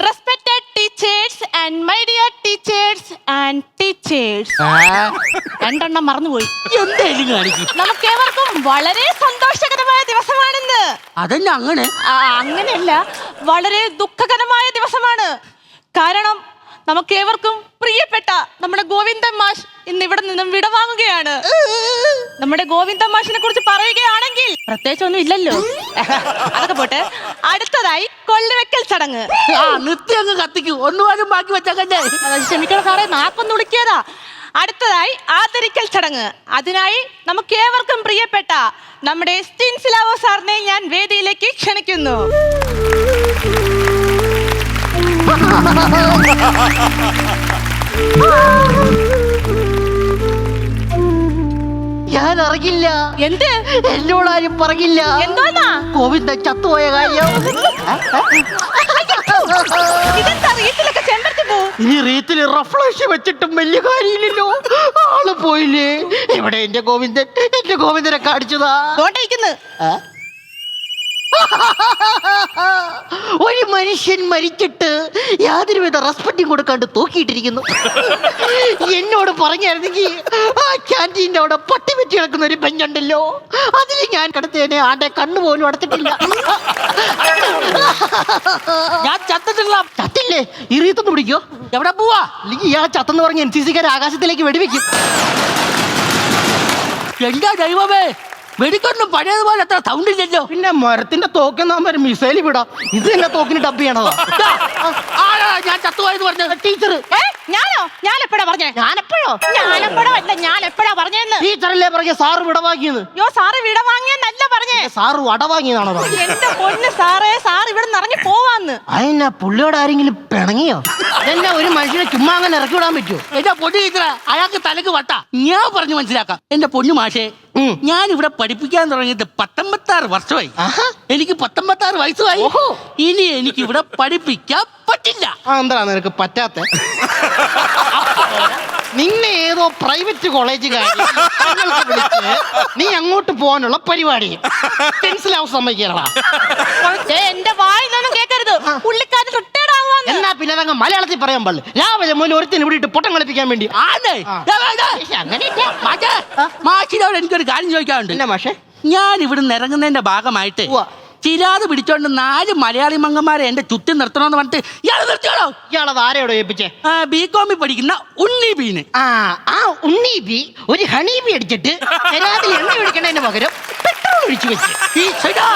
Respected teachers and my dear teachers and teachers രണ്ടെണ്ണം മറന്നുപോയി. എന്തേലും കാണിക്കും? നമുക്ക് ഏവർക്കും വളരെ സന്തോഷകരമായ ദിവസമാണെന്ന്. അതല്ല അങ്ങനെ? ആ, അങ്ങനെയല്ല. വളരെ ദുഃഖകരമായ ദിവസമാണ്. കാരണം നമുക്ക് ഏവർക്കും പ്രിയപ്പെട്ട നമ്മുടെ ഗോവിന്ദൻ മാഷ് ഇന്ന് ഇവിടെ നിന്നും വിടവാങ്ങുകയാണ്. നമ്മുടെ ഗോവിന്ദ മാഷിനെ കുറിച്ച് പറയുകയാണെങ്കിൽ പ്രത്യേകിച്ച് ഒന്നും ഇല്ലല്ലോ. അതൊക്കെ പോട്ടെ. അടുത്തതായി കൊള്ളുവെക്കൽ ചടങ്ങ്. ആ അങ്ങ് കത്തിക്കൂ. ആരും ബാക്കി ക്ഷമിക്കണം സാറേ നാക്കൊന്ന് വിളിക്കിയതാ. അടുത്തതായി ആദരിക്കൽ ചടങ്ങ്. അതിനായി നമുക്ക് ഏവർക്കും പ്രിയപ്പെട്ട നമ്മുടെ സ്റ്റിൻസിലാവോ സാറിനെ ഞാൻ വേദിയിലേക്ക് ക്ഷണിക്കുന്നു. അറിയില്ല എന്ത്? എല്ലാരും പറയില്ല. എന്തോന്നാ? കോവിന്ദ ചത്തുപോയ കാര്യം. ഇതെന്താ? വീട്ടിലൊക്കെ ചെമ്പരത്തി പോ. ഇനി റീത്തിൽ റഫ്ലക്ഷൻ വെച്ചിട്ടും വലിയ കാര്യമില്ലല്ലോ. ആൾ പോയില്ലേ? എവിടെ എന്റെ ഗോവിന്ദൻ? എന്റെ ഗോവിന്ദനെ കാണിച്ചതാ. കോട്ടയിക്കുന്നു? ഒരു മനുഷ്യൻ മരിച്ചിട്ട് യാതൊരുവിധ റെസ്പെക്റ്റും കൊടുക്കാണ്ട് തൂക്കിയിട്ടിരിക്കുന്നു. എന്നോട് പറഞ്ഞായിരുന്നെങ്കിൽ ആ ക്യാന്റീന്റെ അവിടെ പട്ടി പറ്റി കിടക്കുന്ന ഒരു ബെഞ്ചുണ്ടല്ലോ അതിൽ ഞാൻ കിടത്തേനെ ആടെ കണ്ണു പോലും അടച്ചിട്ടില്ല. ഞാൻ ചത്തിട്ടില്ല. ചത്തില്ലേ? ഇറിയത്തൊന്ന് പിടിക്കോ. എവിടെ പോവാ? അല്ലെങ്കിൽ ഇയാൾ ചത്തെന്ന് പറഞ്ഞ് എൻ സി സിക്കാർ ആകാശത്തിലേക്ക് വെടിവെക്കും. എന്റെ ദൈവമേ? വെടിക്കൊന്നും പഴയതുപോലെ അത്ര സൗണ്ട് ഇല്ലല്ലോ. പിന്നെ മരത്തിന്റെ തോക്കെന്നാകുമ്പോ ഒരു മിസൈൽ വിടാം. ഇത് തന്നെ തോക്കിന് ഡബ് ചെയ്യണതാ? ആരാ ഞാൻ ചത്തുപോയെന്ന് പറഞ്ഞ. ടീച്ചർ ഏ ഞാനോ? ഞാൻ എപ്പോഴാ പറഞ്ഞേ? ഞാനെപ്പോഴോ? ഞാനെപ്പോഴോ അല്ല ഞാൻ എപ്പോഴാ പറഞ്ഞേന്ന്? ടീച്ചറല്ലേ പറഞ്ഞ സാറ് വിടവാങ്ങിയെന്ന് യോ സാറ് വിട വാങ്ങിയെന്നല്ല പറഞ്ഞേ സാറ് വടവാങ്ങിയതാണോ പറഞ്ഞത് എന്റെ പൊന്ന് സാറേ സാർ ഇവിടെ നിറഞ്ഞു പോവാന്ന്. അതിനാ പുള്ളിയോട് ആരെങ്കിലും പിണങ്ങിയോ? അതെന്നാ ഒരു മനുഷ്യനെ ചുമ്മാ അങ്ങനെ ഇറക്കി വിടാൻ പറ്റുമോ എന്റെ പൊന്നു ടീച്ചറ അയാൾക്ക് തലക്ക് വട്ട. ഞാൻ പറഞ്ഞു മനസ്സിലാക്കാം. എന്റെ പൊന്നു മാഷേ ഉം. ഞാൻ ഇവിടെ പഠിപ്പിക്കാൻ തുടങ്ങിയിട്ട് പത്തൊമ്പത്താറ് വർഷമായി. ആഹാ. എനിക്ക് പത്തൊമ്പത്താറ് വയസ്സുമായി. ഓഹോ. ഇനി എനിക്ക് ഇവിടെ പഠിപ്പിക്കാൻ പറ്റില്ല. ആ എന്താ നിനക്ക് പറ്റാത്ത? നിന്നെ ഏതോ പ്രൈവറ്റ് കോളേജുകാരി ഞങ്ങൾക്ക് വിളിച്ച് നീ അങ്ങോട്ട് പോകാനുള്ള പരിപാടി. മനസ്സിലാവും എന്റെ വായിലൊന്നും കേൾക്കരുത് പുള്ളിക്കാരൻ റിട്ടയർഡ് ആവാന്ന് എന്നാ പിന്നെ അതങ്ങ് മലയാളത്തിൽ പറയാൻ പാടില്ല. രാവിലെ മുതൽ ഒരുത്തിന് ഇവിടെ ഇട്ട് പൊട്ടം കളിപ്പിക്കാൻ വേണ്ടി. മാഷിനോട് എനിക്കൊരു കാര്യം ചോദിക്കാറുണ്ട് എന്നാ മാഷേ? ഞാൻ ഇവിടുന്ന് ഇറങ്ങുന്നതിന്റെ ഭാഗമായിട്ട്. ചിരാത് പിടിച്ചോണ്ട് നാല് മലയാളി മംഗന്മാരെ എന്റെ ചുറ്റും നിർത്തണമെന്ന് പറഞ്ഞിട്ട് ഇയാളെ നിർത്തിയോളോ. ഇയാളത് ആരെയോടോ ഏൽപ്പിച്ചേ? ബി കോമിൽ പഠിക്കുന്ന ഉണ്ണി ബീന്. ആ ആ ഉണ്ണി ബി ഒരു ഹണി ബി അടിച്ചിട്ട് ശരാതിൽ എണ്ണ ഒഴിക്കണതിന് പകരം പെട്രോൾ ഒഴിച്ചു വെച്ചു. ഈ സൈഡാ,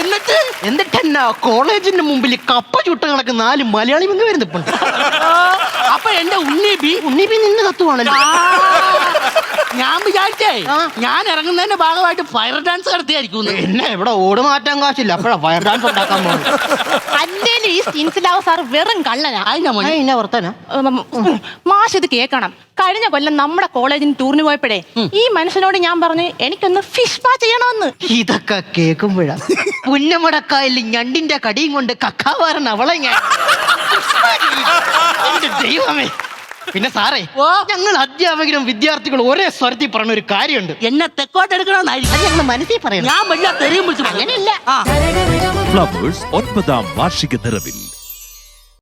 എന്നിട്ട്? എന്നിട്ടെന്നാ കോളേജിന്റെ മുമ്പിൽ കപ്പ ചുട്ട കിടക്കുന്ന നാല് മലയാളി മുങ്ങ് വരുന്നിപ്പുണ്ട് ആ, അപ്പൊ എന്റെ ഉണ്ണി ബി ഉണ്ണി ബി നിന്ന് കത്തുവാണല്ലോ. ആ, ഞാൻ വിചാരിച്ചേ. ഞാൻ ഇറങ്ങുന്നതിന്റെ ഭാഗമായിട്ട് ഫയർ ഡാൻസ് നടത്തിയായിരിക്കും എന്നെ ഇവിടെ ഓട് മാറ്റാൻ കാശില്ല. അപ്പോഴാ ഫയർ ഡാൻസ് ഉണ്ടാക്കാൻ പോകുന്നത് അല്ലേലും ഈ സ്റ്റിൻസിലാവോ സാർ വെറും കള്ളനാ. മോനെ. വർത്താനം. മാഷ് ഇത് കേൾക്കണം. കഴിഞ്ഞ കൊല്ലം നമ്മുടെ കോളേജിന് ടൂറിന് പോയപ്പോഴേ ഈ മനുഷ്യനോട് ഞാൻ പറഞ്ഞു എനിക്കൊന്ന് ഫിഷ് പാ ചെയ്യണമെന്ന്. ഇതൊക്കെ കേൾക്കുമ്പോഴാ. പുന്നമടക്കായൽ ഞണ്ടിന്റെ കടിയും കൊണ്ട് കക്കാവാരൻ അവളെ ഞാൻ. ദൈവമേ. പിന്നെ സാറേ ഓ. ഞങ്ങൾ അധ്യാപകരും വിദ്യാർത്ഥികളും ഒരേ സ്വരത്തിൽ പറഞ്ഞ ഒരു കാര്യമുണ്ട്. എന്നെ തെക്കോട്ടെടുക്കണമെന്നായിരിക്കും അത് ഞങ്ങൾ മനസ്സിൽ പറയണം. ഞാൻ വല്ല തെറിയും വിളിച്ചു അങ്ങനെയല്ല. ഒൻപതാം വാർഷിക നിറവിൽ.